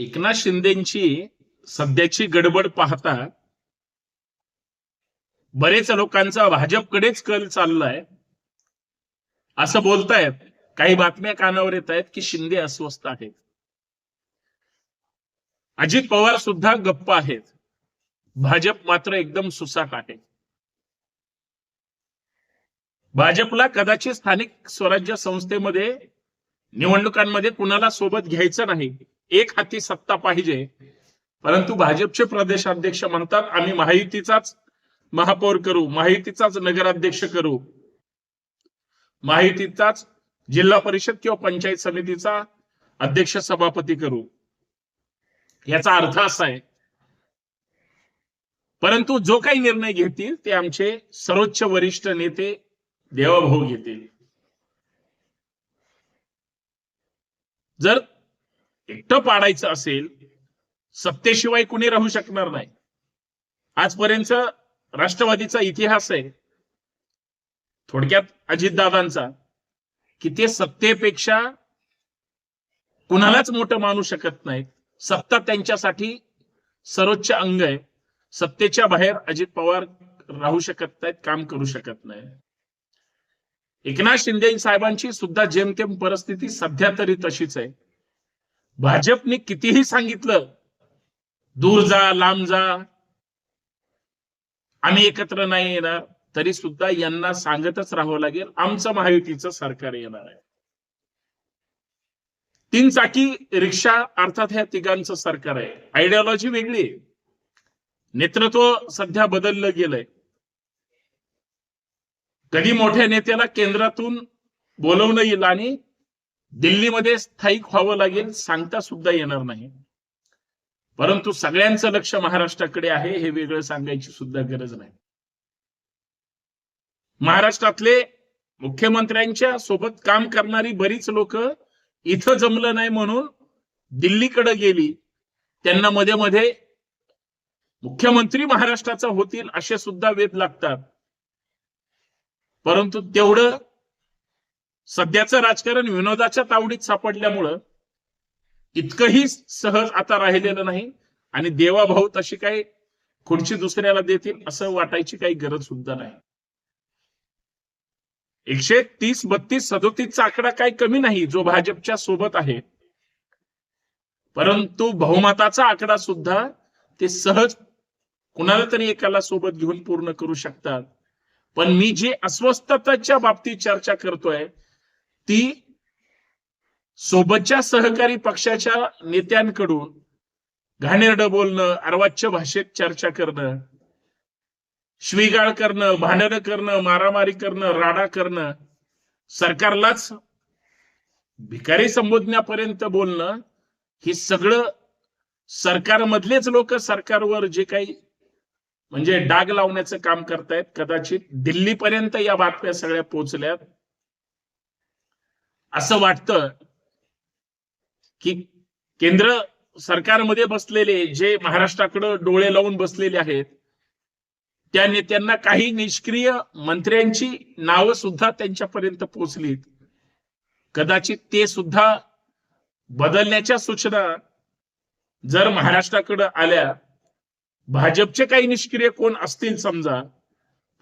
एकनाथ शिंदेची सध्याची गडबड पाहता बरेच लोकांचा भाजपकडेच कल चाललाय. असं बोलतायत काही बातम्या कानावर येत आहेत की शिंदे अस्वस्थ आहेत. अजित पवार सुद्धा गप्प आहेत. भाजप मात्र एकदम सुसाट आहे. भाजपला कदाचित स्थानिक स्वराज्य संस्थेमध्ये निवडणुकांमध्ये कुणाला सोबत घ्यायचं नाही. एक हाती सत्ता पाहिजे. परंतु भाजपचे प्रदेशाध्यक्ष म्हणतात आम्ही माहितीचाच महापौर करू माहितीचाच नगराध्यक्ष करू. माहितीचाच जिल्हा परिषद किंवा पंचायत समितीचा अध्यक्ष सभापती करू. याचा अर्थ असा आहे. परंतु जो काही निर्णय घेतील ते आमचे सर्वोच्च वरिष्ठ नेते देवाभाऊ घेतील. जर एकटं पाडायचं असेल सत्तेशिवाय कुणी राहू शकणार नाही. आजपर्यंत राष्ट्रवादीचा इतिहास आहे. थोडक्यात अजितदादांचा की ते सत्तेपेक्षा कुणालाच मोठं मानू शकत नाहीत. सत्ता त्यांच्यासाठी सर्वोच्च अंग आहे. सत्तेच्या बाहेर अजित पवार राहू शकत नाहीत काम करू शकत नाही एकनाथ शिंदे साहेबांची सुद्धा जेमतेम परिस्थिती सध्या तरी तशीच आहे. भाजपने कितीही सांगितलं दूर जा लांब जा आम्ही एकत्र नाही येणार तरी सुद्धा यांना सांगतच राहावं लागेल आमचं महायुतीचं सरकार येणार आहे. तीन चाकी रिक्षा अर्थात ह्या तिघांचं सरकार आहे. आयडिओलॉजी वेगळी आहे. नेतृत्व सध्या बदललं गेलंय. कधी मोठ्या नेत्याला केंद्रातून बोलवणं येईल आणि दिल्लीमध्ये स्थायिक व्हावं लागेल सांगता सुद्धा येणार नाही. परंतु सगळ्यांचं लक्ष महाराष्ट्राकडे आहे हे वेगळं सांगायची सुद्धा गरज नाही. महाराष्ट्रातले मुख्यमंत्र्यांच्या सोबत काम करणारी बरीच लोक इथं जमलं नाही म्हणून दिल्लीकडे गेली. त्यांना मध्ये मध्ये मुख्यमंत्री महाराष्ट्राचा होतील असे सुद्धा वेध लागतात. परंतु तेवढं सध्याचं राजकारण विनोदाच्या तावडीत सापडल्यामुळं इतकंही सहज आता राहिलेलं नाही आणि देवाभाऊ तशी काही खुर्ची दुसऱ्याला देतील असं वाटायची काही गरज सुद्धा नाही. एकशे तीस बत्तीस सदोतीसचा आकडा काही कमी नाही जो भाजपच्या सोबत आहे. परंतु बहुमताचा आकडा सुद्धा ते सहज कुणाला तरी एकाला सोबत घेऊन पूर्ण करू शकतात. पण मी जी अस्वस्थतेच्या बाबतीत चर्चा करतोय ती सोबतच्या सहकारी पक्षाच्या नेत्यांकडून घाणेरडं बोलणं अर्वाच्य भाषेत चर्चा करणं श्वीगाळ करणं भांडणं करणं मारामारी करणं राडा करणं सरकारलाच भिकारी संबोधण्यापर्यंत बोलणं हे सगळं सरकारमधलेच लोक सरकारवर जे काही म्हणजे डाग लावण्याचं काम करतायत कदाचित दिल्लीपर्यंत या बातम्या सगळ्या पोहोचल्यात असं वाटतं की केंद्र सरकारमध्ये बसलेले जे महाराष्ट्राकडे डोळे लावून बसलेले आहेत त्या नेत्यांना काही निष्क्रिय मंत्र्यांची नावं सुद्धा त्यांच्यापर्यंत पोहोचलीत कदाचित ते सुद्धा बदलण्याच्या सूचना जर महाराष्ट्राकडे आल्या भाजपचे काही निष्क्रिय कोण असतील समजा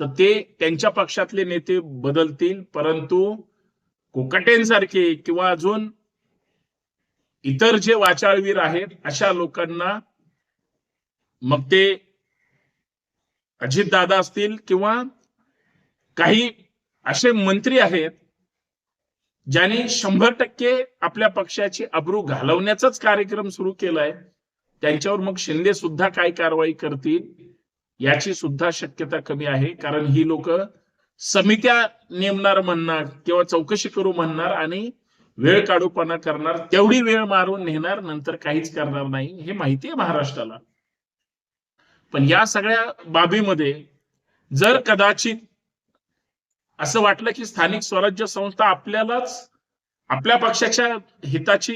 तर ते त्यांच्या पक्षातले नेते बदलतील परंतु कोकाटेंसारखे किंवा अजून इतर जे वाचाळवीर आहेत अशा लोकांना मग ते अजितदादा असतील किंवा काही असे मंत्री आहेत ज्यांनी शंभर टक्के आपल्या पक्षाची अब्रू घालवण्याचाच कार्यक्रम सुरू केलाय त्यांच्यावर मग शिंदे सुद्धा काय कारवाई करतील याची सुद्धा शक्यता कमी आहे कारण ही लोक समित्या नेमणार म्हणणार किंवा चौकशी करू म्हणणार आणि वेळ काढूपणा करणार तेवढी वेळ मारून नेणार नंतर काहीच करणार नाही हे माहिती आहे महाराष्ट्राला. पण या सगळ्या बाबीमध्ये जर कदाचित असं वाटलं की स्थानिक स्वराज्य संस्था आपल्यालाच आपल्या पक्षाच्या हिताची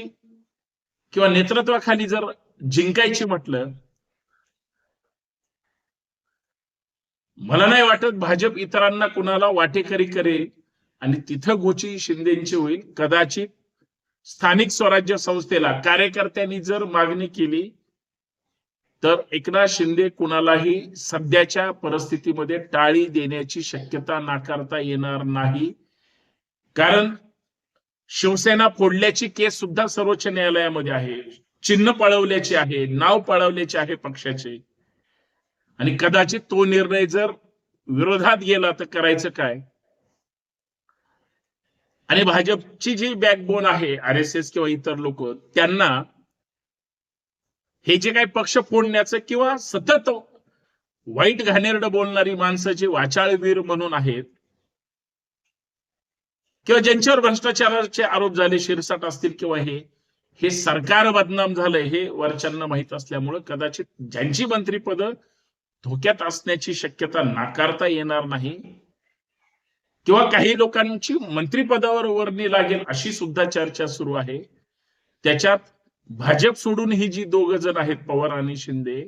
किंवा नेतृत्वाखाली जर जिंकायची म्हटलं मला नाही वाटत भाजप इतरांना कुणाला वाटेकरी करेल. आणि तिथं गोची शिंदेची होईल. कदाचित स्थानिक स्वराज्य संस्थेला कार्यकर्त्यांनी जर मागणी केली तर एकनाथ शिंदे कुणालाही सध्याच्या परिस्थितीमध्ये टाळी देण्याची शक्यता नाकारता येणार नाही. कारण शिवसेना फोडल्याची केस सुद्धा सर्वोच्च न्यायालयामध्ये आहे. चिन्ह पळवल्याचे आहे नाव पळवल्याचे आहे पक्षाचे. आणि कदाचित तो निर्णय जर विरोधात गेला तर करायचं काय? आणि भाजपची जी बॅकबोन आहे आर एस एस किंवा इतर लोक त्यांना हे जे काही पक्ष फोडण्याचं किंवा सतत वाईट घाणेरड बोलणारी माणसं जी वाचाळवीर म्हणून आहेत किंवा ज्यांच्यावर भ्रष्टाचाराचे आरोप झाले शिरसाट असतील किंवा हे हे सरकार बदनाम झालंय हे वरच्यांना माहीत असल्यामुळं कदाचित ज्यांची मंत्रीपद धोक्यात असण्याची शक्यता नाकारता येणार नाही? किंवा काही लोकांची मंत्रिपदावर वर्णी लागेल अशी सुद्धा चर्चा सुरू आहे. त्याच्यात भाजप सोडून ही जी दोघ जण आहेत पवार आणि शिंदे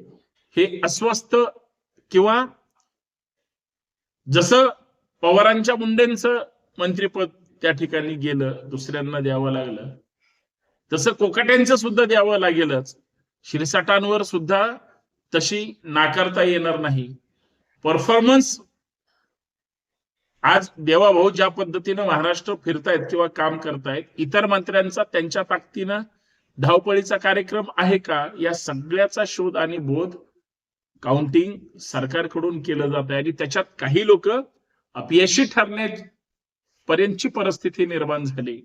हे अस्वस्थ किंवा जसं पवारांच्या मुंडेंचं मंत्रिपद त्या ठिकाणी गेलं दुसऱ्यांना द्यावं लागलं तसं कोकाट्यांचं सुद्धा द्यावं लागेलच. शिरसाटांवर सुद्धा तशी नाकारता येणार नाही. परफॉर्मन्स आज देवाभाऊ ज्या पद्धतीनं महाराष्ट्र फिरतायत किंवा काम करतायत इतर मंत्र्यांचा त्यांच्या ताकदीनं धावपळीचा कार्यक्रम आहे का या सगळ्याचा शोध आणि बोध काउंटिंग सरकारकडून केलं जात आहे आणि त्याच्यात काही लोक अपयशी ठरण्यापर्यंतची परिस्थिती निर्माण झाली.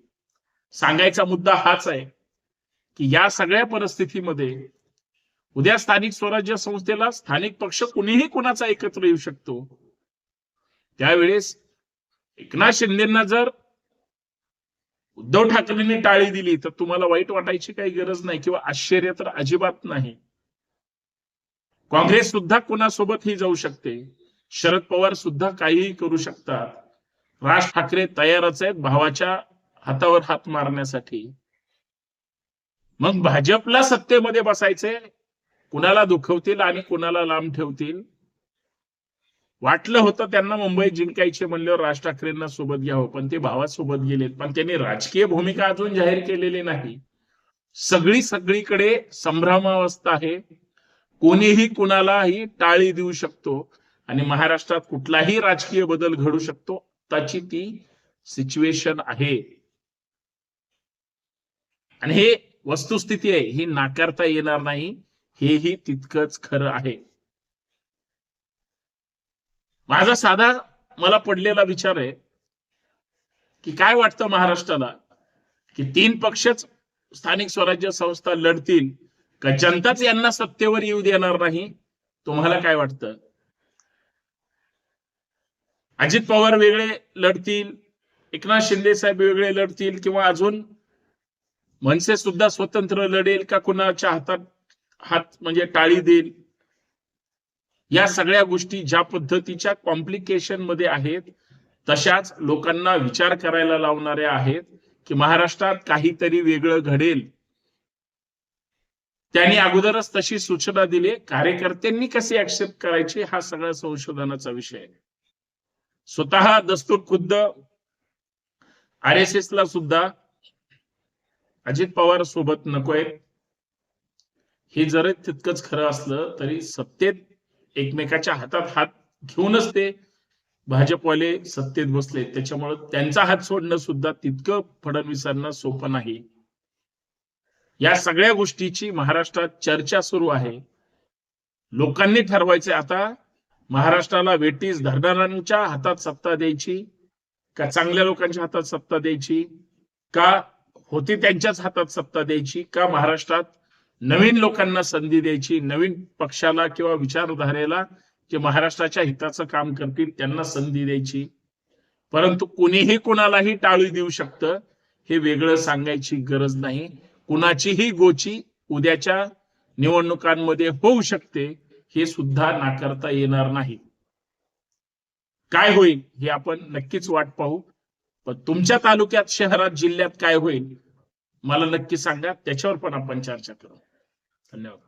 सांगायचा मुद्दा हाच आहे की या सगळ्या परिस्थितीमध्ये उद्या स्थानिक स्वराज्य संस्थेला स्थानिक पक्ष कुणीही कुणाचा एकत्र येऊ शकतो. त्यावेळेस एकनाथ शिंदेना जर उद्धव ठाकरेंनी टाळी दिली तर तुम्हाला वाईट वाटायची काही गरज नाही किंवा आश्चर्य तर अजिबात नाही. काँग्रेस सुद्धा कुणासोबतही जाऊ शकते. शरद पवार सुद्धा काहीही करू शकतात. राज ठाकरे तयारच आहेत भावाच्या हातावर हात मारण्यासाठी. मग भाजपला सत्तेमध्ये बसायचे कुणाला दुखवतील आणि कुणाला लांब ठेवतील? वाटलं होतं त्यांना मुंबई जिंकायचे म्हणल्यावर राज ठाकरेंना सोबत घ्यावं पण ते भावासोबत गेलेत. पण त्यांनी राजकीय भूमिका अजून जाहीर केलेली नाही. सगळी सगळीकडे संभ्रमावस्था आहे. कोणीही कुणालाही टाळी देऊ शकतो आणि महाराष्ट्रात कुठलाही राजकीय बदल घडू शकतो त्याची ती सिच्युएशन आहे. आणि हे वस्तुस्थिती आहे ही नाकारता येणार नाही. हेही तितकंच खरं आहे. माझा साधा मला पडलेला विचार आहे की काय वाटतं महाराष्ट्राला? की तीन पक्षच स्थानिक स्वराज्य संस्था लढतील का जनताच यांना सत्तेवर येऊ देणार नाही? तुम्हाला काय वाटतं? अजित पवार वेगळे लढतील एकनाथ शिंदे साहेब वेगळे लढतील किंवा अजून मनसे सुद्धा स्वतंत्र लढेल का कुणाच्या हातात हात म्हणजे टाळी देईल. या सगळ्या गोष्टी ज्या पद्धतीच्या कॉम्प्लिकेशनमध्ये आहेत तशाच लोकांना विचार करायला लावणाऱ्या आहेत की महाराष्ट्रात काहीतरी वेगळं घडेल. त्यांनी अगोदरच तशी सूचना दिली कार्यकर्त्यांनी कसे ऍक्सेप्ट करायचे हा सगळा संशोधनाचा विषय आहे. स्वतः दस्तूर खुद्द आर एस एस ला सुद्धा अजित पवार सोबत नको आहेत हे जर तितकंच खरं असलं तरी सत्तेत एकमेकाच्या हातात हात घेऊनच ते भाजपवाले सत्तेत बसले. त्याच्यामुळे त्यांचा हात सोडणं सुद्धा तितकं फडणवीसांना सोपं नाही. या सगळ्या गोष्टीची महाराष्ट्रात चर्चा सुरू आहे. लोकांनी ठरवायचे आता महाराष्ट्राला वेटीस धरणाऱ्यांच्या हातात सत्ता द्यायची का चांगल्या लोकांच्या हातात सत्ता द्यायची का होती त्यांच्याच हातात सत्ता द्यायची का महाराष्ट्रात नवीन लोकांना संधी द्यायची नवीन पक्षाला किंवा विचारधारेला जे महाराष्ट्राच्या हिताचं काम करतील त्यांना संधी द्यायची. परंतु कुणीही कुणालाही टाळी देऊ शकतं हे वेगळं सांगायची गरज नाही. कुणाचीही गोची उद्याच्या निवडणुकांमध्ये होऊ शकते हे सुद्धा नाकारता येणार नाही. काय होईल हे आपण नक्कीच वाट पाहू. पण तुमच्या तालुक्यात शहरात जिल्ह्यात काय होईल मला नक्की सांगा. त्याच्यावर पण आपण चर्चा करू. another.